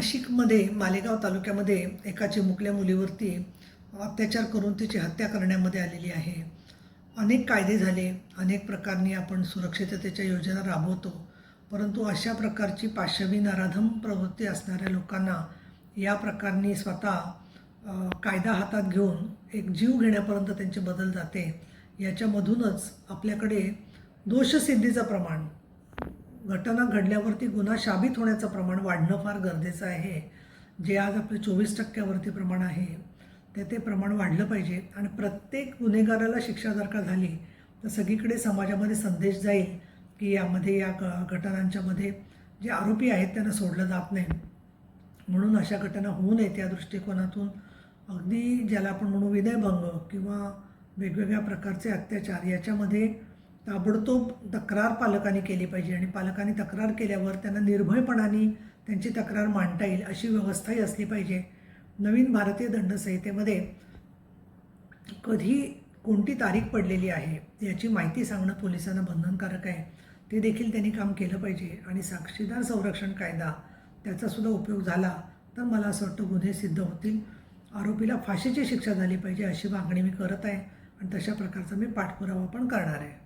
नाशिकमध्ये मालेगाव तालुक्यामध्ये एका चिमुकल्या मुलीवरती अत्याचार करून तिची हत्या करण्यामध्ये आलेली आहे. अनेक कायदे झाले अनेक प्रकारनी आपण सुरक्षिततेच्या योजना राबवतो परंतु अशा प्रकारची पाशवी नराधम प्रवृत्ती असणाऱ्या लोकांना या प्रकारनी स्वतः कायदा हातात घेऊन एक जीव घेण्यापर्यंत त्यांचे बदल जाते. याच्यामधूनच आपल्याकडे दोषसिद्धीचं प्रमाण घटना घडल्यावरती गुन्हा शाबित होण्याचं प्रमाण वाढणं फार गरजेचं आहे. जे आज आपलं चोवीस टक्क्यावरती प्रमाण आहे ते ते प्रमाण वाढलं पाहिजे. आणि प्रत्येक गुन्हेगाराला शिक्षा जर का झाली तर सगळीकडे समाजामध्ये संदेश जाईल की यामध्ये या ग घटनांच्यामध्ये जे आरोपी आहेत त्यांना सोडलं जात नाही. म्हणून अशा घटना होऊ नये त्या दृष्टिकोनातून. अगदी ज्याला आपण म्हणू विनयभंग किंवा वेगवेगळ्या प्रकारचे अत्याचार याच्यामध्ये ताबडतोब तक्रार पालकांनी केली पाहिजे आणि पालकांनी तक्रार केल्यावर त्यांना निर्भयपणाने त्यांची तक्रार मांडता येईल अशी व्यवस्थाही असली पाहिजे. नवीन भारतीय दंडसंहितेमध्ये कधी कोणती तारीख पडलेली आहे याची माहिती सांगणं पोलिसांना बंधनकारक आहे. ते देखील त्यांनी काम केलं पाहिजे आणि साक्षीदार संरक्षण कायदा त्याचासुद्धा उपयोग झाला तर मला असं वाटतं गुन्हे सिद्ध होतील. आरोपीला फाशीची शिक्षा झाली पाहिजे अशी मागणी मी करत आहे आणि तशा प्रकारचा मी पाठपुरावा पण करणार आहे.